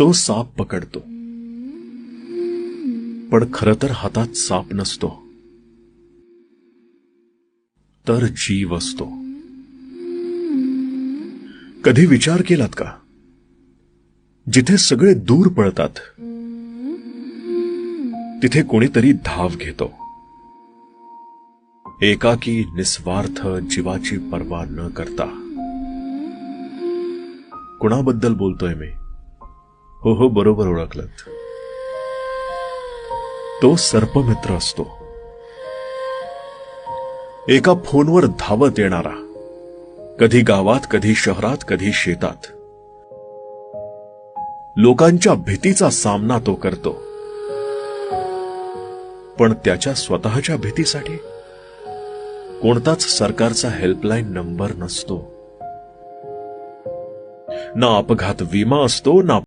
तो साप पकडतो. पण खरं तर हातात साप नसतो. तर जीव असतो. कधी विचार केलात का? जिथे सगळे दूर पळतात तिथे कोणीतरी धाव घेतो. एकाकी निस्वार्थ जीवाची पर्वा न करता. कुणाबद्दल बोलतोय मी? हो हो बरोबर ओळखलं. तो सर्पमित्र असतो. एका फोनवर धावत येणारा. कधी गावात कधी शहरात कधी शेतात. लोकांच्या भीतीचा सामना तो करतो. पण त्याच्या स्वतःच्या भीतीसाठी कोणताच सरकारचा हेल्पलाईन नंबर नसतो. ना अपघात विमा असतो ना